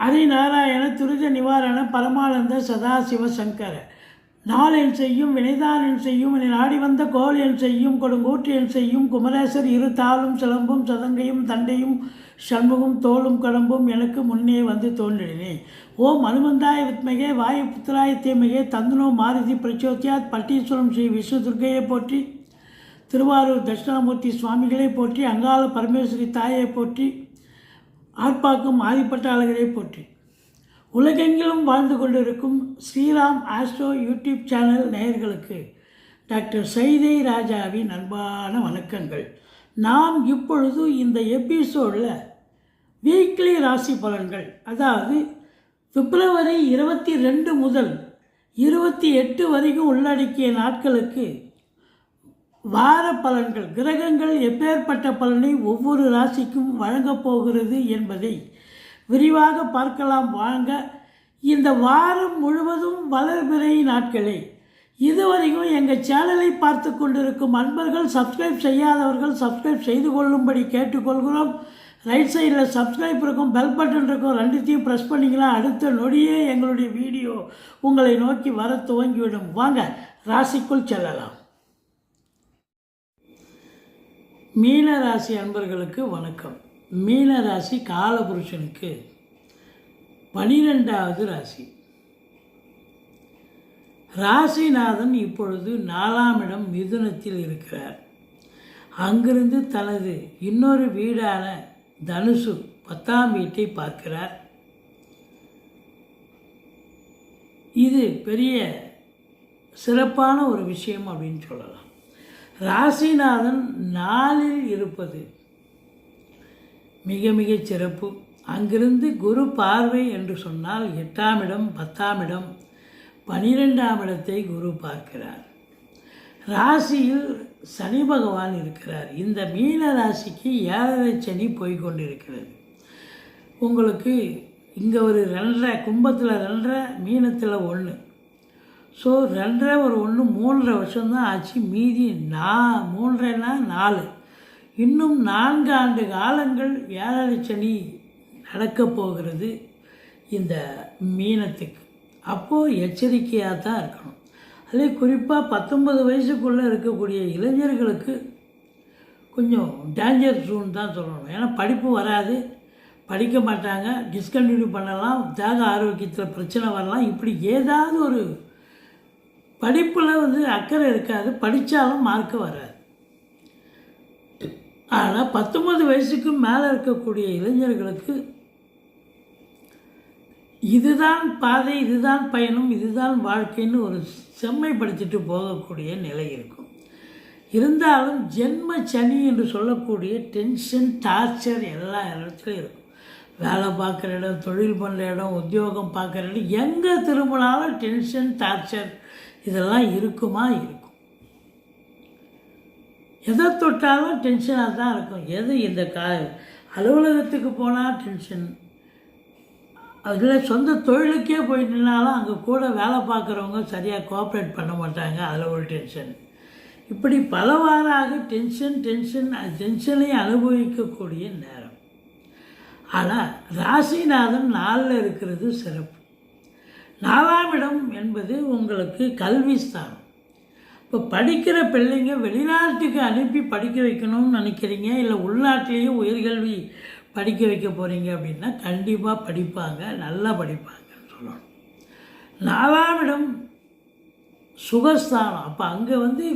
ஹரிநாராயண துரித நிவாரண பரமானந்த சதாசிவ சங்கர. நாளென் செய்யும் வினைதான் செய்யும் என நாடி வந்த கோல் என் செய்யும் கொடுங்கூற்று என் செய்யும் குமரேசர் இரு தாளும் சிலம்பும் சதங்கையும் தண்டையும் சண்முகம் தோளும் கடம்பும் எனக்கு முன்னே வந்து தோன்றினேன் ஓம் அனுமந்தாய வித்மகே வாயு புத்திராய தீமகே தந்தனோ மாருதி பிரச்சோத்தியாத் பட்டீஸ்வரம் ஸ்ரீ விஷ்ணு துர்க்கையை போற்றி திருவாரூர் தட்சிணாமூர்த்தி சுவாமிகளை போற்றி அங்காள பரமேஸ்வரி தாயை போற்றி ஆர்ப்பாக்கும் ஆதிப்பட்ட போற்றி. உலகெங்கிலும் வாழ்ந்து கொண்டிருக்கும் ஸ்ரீராம் ஆஸ்ட்ரோ யூடியூப் சேனல் நேயர்களுக்கு டாக்டர் சைதை ராஜாவின் அன்பான வணக்கங்கள். நாம் இப்பொழுது இந்த எபிசோடில் வீக்லி ராசி பலன்கள் அதாவது பிப்ரவரி இருபத்தி ரெண்டு முதல் இருபத்தி எட்டு வரைக்கும் உள்ளடக்கிய நாட்களுக்கு வார பலன்கள் கிரகங்கள் எப்பேற்பட்ட பலனை ஒவ்வொரு ராசிக்கும் வழங்கப் போகிறது என்பதை விரிவாக பார்க்கலாம். வாங்க இந்த வாரம் முழுவதும் வளர்பிறை நாட்களே. இதுவரைக்கும் எங்கள் சேனலை பார்த்து கொண்டிருக்கும் அன்பர்கள் சப்ஸ்கிரைப் செய்யாதவர்கள் சப்ஸ்கிரைப் செய்து கொள்ளும்படி கேட்டுக்கொள்கிறோம். ரைட் சைடில் சப்ஸ்கிரைப் இருக்கும் பெல் பட்டன் இருக்கும் ரெண்டுத்தையும் ப்ரெஸ் பண்ணிங்கன்னா அடுத்த நொடியே எங்களுடைய வீடியோ உங்களை நோக்கி வர துவங்கிவிடும். வாங்க ராசிக்குள் செல்லலாம். மீனராசி அன்பர்களுக்கு வணக்கம். மீனராசி காலபுருஷனுக்கு பனிரெண்டாவது ராசி. ராசிநாதன் இப்பொழுது நாலாம் இடம் மிதுனத்தில் இருக்கிறார். அங்கிருந்து தனது இன்னொரு வீடான தனுசு பத்தாம் வீட்டை பார்க்கிறார். இது பெரிய சிறப்பான ஒரு விஷயம் அப்படின்னு சொல்லலாம். ராசிநாதன் நாளில் இருப்பது மிக மிக சிறப்பு. அங்கிருந்து குரு பார்வை என்று சொன்னால் எட்டாம் இடம் பத்தாம் இடம் பனிரெண்டாம் இடத்தை குரு பார்க்கிறார். ராசியில் சனி பகவான் இருக்கிறார். இந்த மீன ராசிக்கு ஏழரை சனி போய்கொண்டிருக்கிறது உங்களுக்கு இங்கே ஒரு ரெண்டரை கும்பத்தில் ரெண்டரை மீனத்தில் ஒன்று ஸோ ரெண்டரை ஒரு ஒன்று மூன்றரை வருஷம்தான் ஆச்சு. மீதி நா மூன்றரைனா நாலு. இன்னும் நான்கு ஆண்டு காலங்கள் ஏழரை சனி நடக்கப் போகிறது இந்த மீனத்துக்கு. அப்போது எச்சரிக்கையாக தான் இருக்கணும். அதே குறிப்பாக பத்தொன்பது வயசுக்குள்ளே இருக்கக்கூடிய இளைஞர்களுக்கு கொஞ்சம் டேஞ்சர் ஜூன் தான் சொல்லணும். ஏன்னா படிப்பு வராது படிக்க மாட்டாங்க டிஸ்கண்டினியூ பண்ணலாம் தேக ஆரோக்கியத்தில் பிரச்சனை வரலாம். இப்படி ஏதாவது ஒரு படிப்பில் வந்து அக்கறை இருக்காது படித்தாலும் மார்க்கு வராது. ஆனால் பத்தொம்பது வயசுக்கு மேலே இருக்கக்கூடிய இளைஞர்களுக்கு இதுதான் பாதை இதுதான் பயணம் இதுதான் வாழ்க்கைன்னு ஒரு செம்மைப்படுத்திட்டு போகக்கூடிய நிலை இருக்கும். இருந்தாலும் ஜென்ம சனி என்று சொல்லக்கூடிய டென்ஷன் டார்ச்சர் எல்லா இடத்துலையும் இருக்கும். வேலை பார்க்குற இடம் தொழில் பண்ணுற இடம் உத்தியோகம் பார்க்குற இடம் எங்கே திரும்பினாலும் டென்ஷன் டார்ச்சர் இதெல்லாம் இருக்குமா? இருக்கும். எதை தொட்டாலும் டென்ஷனாக தான் இருக்கும். எது இந்த கா அலுவலகத்துக்கு போனால் டென்ஷன் அதில் சொந்த தொழிலுக்கே போயிட்டுனாலும் அங்கே கூட வேலை பார்க்குறவங்க சரியாக கோஆப்ரேட் பண்ண மாட்டாங்க. அதில் ஒரு டென்ஷன் இப்படி பலவாறாக டென்ஷன் டென்ஷன் டென்ஷனை அனுபவிக்கக்கூடிய நேரம். ஆனால் ராசிநாதன் நாளில் இருக்கிறது சிறப்பு. நாலாம் இடம் என்பது உங்களுக்கு கல்வி ஸ்தானம் இப்போ படிக்கிற பிள்ளைங்க வெளிநாட்டுக்கு அனுப்பி படிக்க வைக்கணும்னு நினைக்கிறீங்க இல்லை உள்நாட்டிலேயே உயர்கல்வி படிக்க வைக்க போகிறீங்க அப்படின்னா கண்டிப்பாக படிப்பாங்க நல்லா படிப்பாங்கன்னு சொல்லணும். நாலாம் இடம் சுகஸ்தானம். அப்போ அங்கே வந்து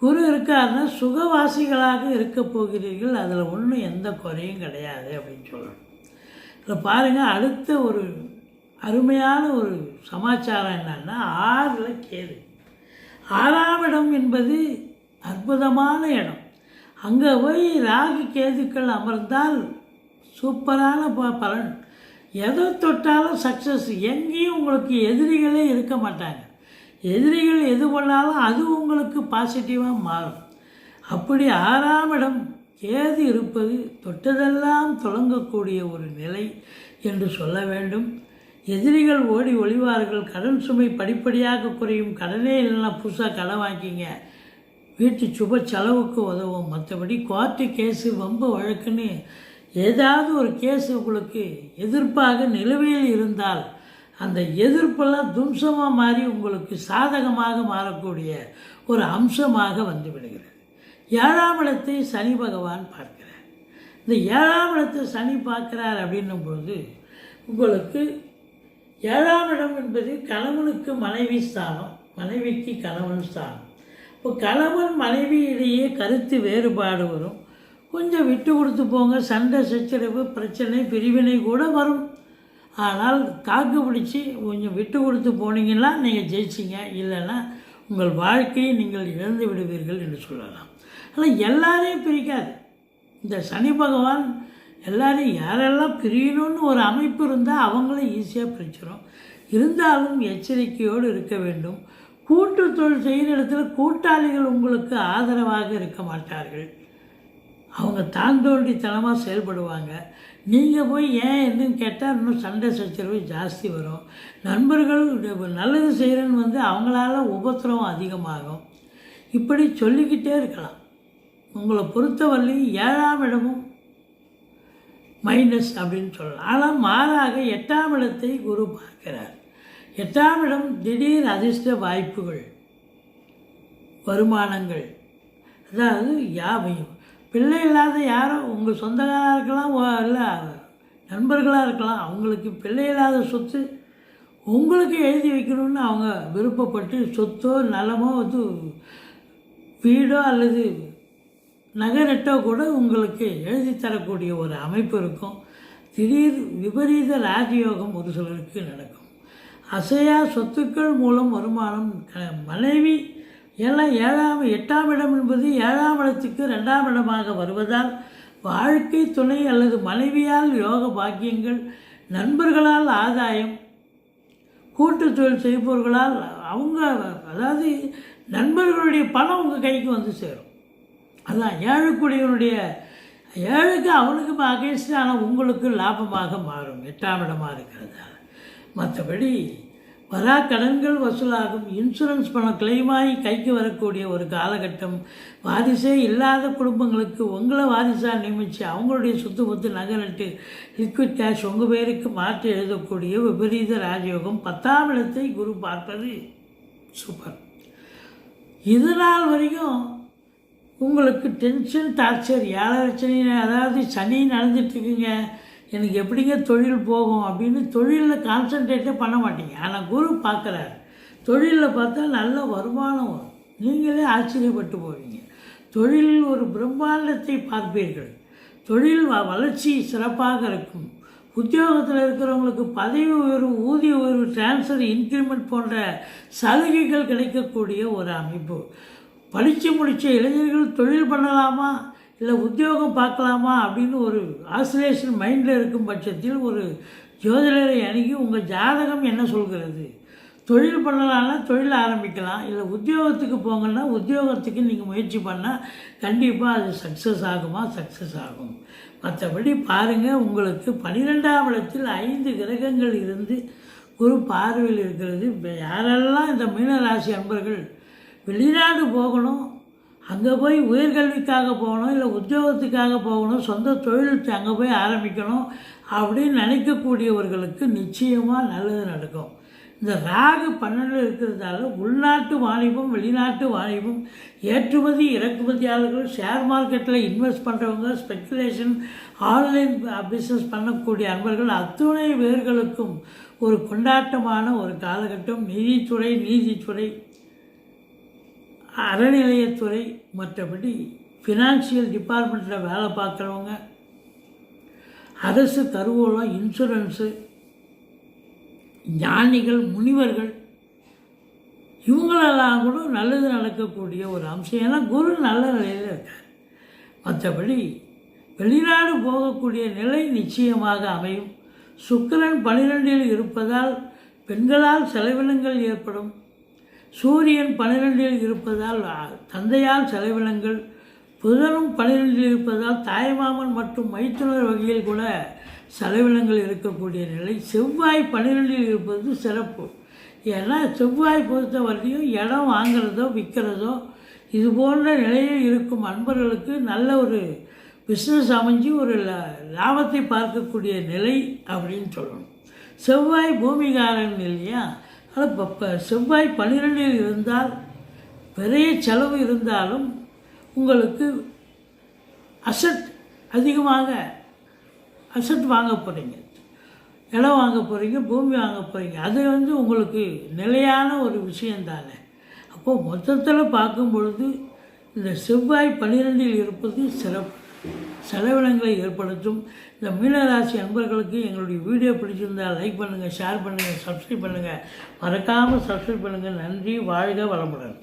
குரு இருக்காருன்னா சுகவாசிகளாக இருக்க போகிறீர்கள் அதில் ஒன்றும் எந்த குறையும் கிடையாது அப்படின்னு சொல்லணும். இதில் பாருங்கள் அடுத்த ஒரு அருமையான ஒரு சமாச்சாரம் என்னன்னா ஆறில் கேது. ஆறாம் இடம் என்பது அற்புதமான இடம். அங்கே போய் ராகு கேதுக்கள் அமர்ந்தால் சூப்பரான ப பலன். எதை தொட்டாலும் சக்ஸஸ் எங்கேயும் உங்களுக்கு எதிரிகளே இருக்க மாட்டாங்க. எதிரிகள் எது பண்ணாலும் அது உங்களுக்கு பாசிட்டிவாக மாறும். அப்படி ஆறாம் இடம் கேது இருப்பது தொட்டதெல்லாம் தொடங்கக்கூடிய ஒரு நிலை என்று சொல்ல வேண்டும். எதிரிகள் ஓடி ஒளிவார்கள். கடன் சுமை படிப்படியாக குறையும். கடனே இல்லைன்னா புதுசாக கடன் வாங்கிங்க. வீட்டு சுப செலவுக்கு உதவும். மற்றபடி கோர்ட்டு கேஸு வம்பு வழக்குன்னு ஏதாவது ஒரு கேஸ் உங்களுக்கு எதிர்ப்பாக நிலுவையில் இருந்தால் அந்த எதிர்ப்பெல்லாம் தும்சமாக மாறி உங்களுக்கு சாதகமாக மாறக்கூடிய ஒரு அம்சமாக வந்து விடுகிறது ஏழாம் இடத்தை சனி பகவான் பார்க்கிறார். இந்த ஏழாம் இடத்தை சனி பார்க்குறார் அப்படின்னும் பொழுது உங்களுக்கு ஏழாம் இடம் என்பது கணவனுக்கு மனைவி ஸ்தானம் மனைவிக்கு கணவன் ஸ்தானம். இப்போ கணவன் மனைவி இடையே கருத்து வேறுபாடு வரும். கொஞ்சம் விட்டு கொடுத்து போங்க சண்டை சச்சரவு பிரச்சனை பிரிவினை கூட வரும். ஆனால் தாக்கு பிடிச்சி கொஞ்சம் விட்டு கொடுத்து போனீங்கன்னா நீங்கள் ஜெயிச்சிங்க. இல்லைன்னா உங்கள் வாழ்க்கையை நீங்கள் இழந்து விடுவீர்கள் என்று சொல்லலாம். ஆனால் எல்லாரையும் பிரிக்காது. இந்த சனி பகவான் எல்லாரையும் யாரெல்லாம் பிரியணும்னு ஒரு அமைப்பு இருந்தால் அவங்களும் ஈஸியாக பிரிச்சிடும் இருந்தாலும் எச்சரிக்கையோடு இருக்க வேண்டும். கூட்டு தொழில் செய்கிற இடத்துல கூட்டாளிகள் உங்களுக்கு ஆதரவாக இருக்க மாட்டார்கள். அவங்க தாந்தோண்டித்தனமாக செயல்படுவாங்க. நீங்கள் போய் ஏன் என்னன்னு கேட்டால் இன்னும் சண்டை சச்சரவு ஜாஸ்தி வரும். நண்பர்கள் நல்லது செய்கிறேன்னு வந்து அவங்களால உபத்திரவம் அதிகமாகும். இப்படி சொல்லிக்கிட்டே இருக்கலாம். உங்களை பொறுத்தவரையும் ஏழாம் இடமும் மைனஸ் அப்படின்னு சொல்லலாம். ஆனால் மாறாக எட்டாம் இடத்தை குரு பார்க்கிறார். எட்டாம் இடம் திடீர் அதிர்ஷ்ட வாய்ப்புகள் வருமானங்கள். அதாவது யாவையும். பிள்ளை இல்லாத யாரோ உங்கள் சொந்தக்காராக இருக்கலாம் ஓ- இல்லை நண்பர்களாக இருக்கலாம் அவங்களுக்கு பிள்ளை இல்லாத சொத்து உங்களுக்கு எழுதி வைக்கணும்னு அவங்க விருப்பப்பட்டு சொத்தோ நலமோ வந்து வீடோ அல்லது நகரிட்டோ கூட உங்களுக்கு எழுதி தரக்கூடிய ஒரு அமைப்பு இருக்கும். திடீர் விபரீத ராஜயோகம் ஒரு சிலருக்கு நடக்கும். அசையா சொத்துக்கள் மூலம் வருமானம் க- மனைவி எல்லாம் ஏழாம் எட்டாம் இடம் என்பது ஏழாம் இடத்துக்கு ரெண்டாம் இடமாக வருவதால் வாழ்க்கை துணை அல்லது மனைவியால் யோக பாக்கியங்கள் நண்பர்களால் ஆதாயம் கூட்டு தொழில் செய்பவர்களால் அவங்க அதாவது நண்பர்களுடைய பணம் உங்கள் கைக்கு வந்து சேரும். அதான் ஏழுக்குடியவனுடைய ஏழுக்கு அவனுக்கு அகேன்ஸ்ட் ஆனால் உங்களுக்கு லாபமாக மாறும். எட்டாம் இடமாக இருக்கிறதால் மற்றபடி வரா கடன்கள் வசூலாகும். இன்சூரன்ஸ் பணம் கிளைமாகி கைக்கு வரக்கூடிய ஒரு காலகட்டம். வாரிசே இல்லாத குடும்பங்களுக்கு உங்களை வாரிசாக நியமித்து அவங்களுடைய சொத்து பத்து நகை நட்டு லிக்விட் கேஷ் உங்கள் பேருக்கு மாற்றி எழுதக்கூடிய விபரீத ராஜயோகம் பத்தாம் இடத்தை குரு பார்ப்பது. சூப்பர். இது நாள் வரைக்கும் உங்களுக்கு டென்ஷன் டார்ச்சர் ஏழரை சனி அதாவது சனி நடந்துட்டுருக்குங்க. எனக்கு எப்படிங்க தொழில் போகும் அப்படின்னு தொழிலில் கான்சன்ட்ரேட்டே பண்ண மாட்டீங்க. ஆனால் குரு பார்க்குறாரு. தொழிலில் பார்த்தா நல்ல வருமானம் வரும். நீங்களே ஆச்சரியப்பட்டு போவீங்க. தொழிலில் ஒரு பிரம்மாண்டத்தை பார்ப்பீர்கள். தொழில் வ- வளர்ச்சி சிறப்பாக இருக்கும். உத்தியோகத்தில் இருக்கிறவங்களுக்கு பதவி உயர்வு ஊதிய உயர்வு டிரான்ஸ்ஃபர் இன்க்ரிமெண்ட் போன்ற சலுகைகள் கிடைக்கக்கூடிய ஒரு அமைப்பு. படித்து முடித்த இளைஞர்கள் தொழில் பண்ணலாமா? இல்லை உத்தியோகம் பார்க்கலாமா? அப்படின்னு ஒரு ஆசிலேஷன் மைண்டில் இருக்கும் பட்சத்தில் ஒரு ஜோதிடரை அணுகி உங்கள் ஜாதகம் என்ன சொல்கிறது? தொழில் பண்ணலாம்னா தொழில் ஆரம்பிக்கலாம். இல்லை உத்தியோகத்துக்கு போங்கன்னா உத்தியோகத்துக்கு நீங்கள் முயற்சி பண்ணால் கண்டிப்பாக அது சக்ஸஸ் ஆகுமா? சக்ஸஸ் ஆகும். மற்றபடி பாருங்கள் உங்களுக்கு பன்னிரெண்டாம் இடத்தில் ஐந்து கிரகங்கள் இருந்து குரு பார்வையில் இருக்கிறது. யாரெல்லாம் இந்த மீனராசி அன்பர்கள் வெளிநாடு போகணும் அங்கே போய் உயர்கல்விக்காக போகணும் இல்லை உத்தியோகத்துக்காக போகணும் சொந்த தொழில் அங்கே போய் ஆரம்பிக்கணும் அப்படின்னு நினைக்கக்கூடியவர்களுக்கு நிச்சயமாக நல்லது நடக்கும். இந்த ராகு பன்னெண்டு இருக்கிறதால உள்நாட்டு வாணிபம் வெளிநாட்டு வாணிபம் ஏற்றுமதி இறக்குமதியாளர்கள் ஷேர் மார்க்கெட்டில் இன்வெஸ்ட் பண்ணுறவங்க ஸ்பெக்குலேஷன் ஆன்லைன் பிஸ்னஸ் பண்ணக்கூடிய அன்பர்கள் அத்துணை பேர்களுக்கும் ஒரு கொண்டாட்டமான ஒரு காலகட்டம். நிதித்துறை நீதித்துறை அறநிலையத்துறை மற்றபடி ஃபினான்ஷியல் டிபார்ட்மெண்ட்டில் வேலை பார்க்குறவங்க அரசு கருவூலம் இன்சூரன்ஸு ஞானிகள் முனிவர்கள் இவங்களெல்லாம் கூட நல்லது நடக்கக்கூடிய ஒரு அம்சம். ஏன்னா குரு நல்ல நிலையில் இருக்கார். மற்றபடி வெளிநாடு போகக்கூடிய நிலை நிச்சயமாக அமையும். சுக்கரன் பனிரெண்டில் இருப்பதால் பெண்களால் செலவினங்கள் ஏற்படும். சூரியன் பனிரெண்டில் இருப்பதால் தந்தையால் செலவினங்கள் புதனும் பனிரெண்டில் இருப்பதால் தாய்மாமன் மற்றும் மைத்துனர் வகையில் கூட செலவினங்கள் இருக்கக்கூடிய நிலை. செவ்வாய் பனிரெண்டில் இருப்பது சிறப்பு. ஏன்னா செவ்வாய் பொறுத்த வரையும் இடம் வாங்குறதோ விற்கிறதோ இது போன்ற நிலையில் இருக்கும் அன்பர்களுக்கு நல்ல ஒரு பிஸ்னஸ் அமைஞ்சு ஒரு லா லாபத்தை பார்க்கக்கூடிய நிலை அப்படின்னு சொல்லணும். செவ்வாய் பூமிகாரன் இல்லையா? ஆனால் இப்போ செவ்வாய் பன்னிரெண்டில் இருந்தால் பெரிய செலவு இருந்தாலும் உங்களுக்கு அசட் அதிகமாக அசட் வாங்க போகிறீங்க இடம் வாங்க போகிறீங்க பூமி வாங்க போகிறீங்க அது வந்து உங்களுக்கு நிலையான ஒரு விஷயந்தானே அப்போது மொத்தத்தில் பார்க்கும் பொழுது இந்த செவ்வாய் பன்னிரெண்டில் இருப்பது சிறப்பு. செலவினங்களை ஏற்படுத்தும். இந்த மீனராசி அன்பர்களுக்கு எங்களுடைய வீடியோ பிடிச்சிருந்தால் லைக் பண்ணுங்கள் ஷேர் பண்ணுங்கள் சப்ஸ்கிரைப் பண்ணுங்கள் மறக்காமல் சப்ஸ்கிரைப் பண்ணுங்கள் நன்றி வாழ்க வளமுடன்.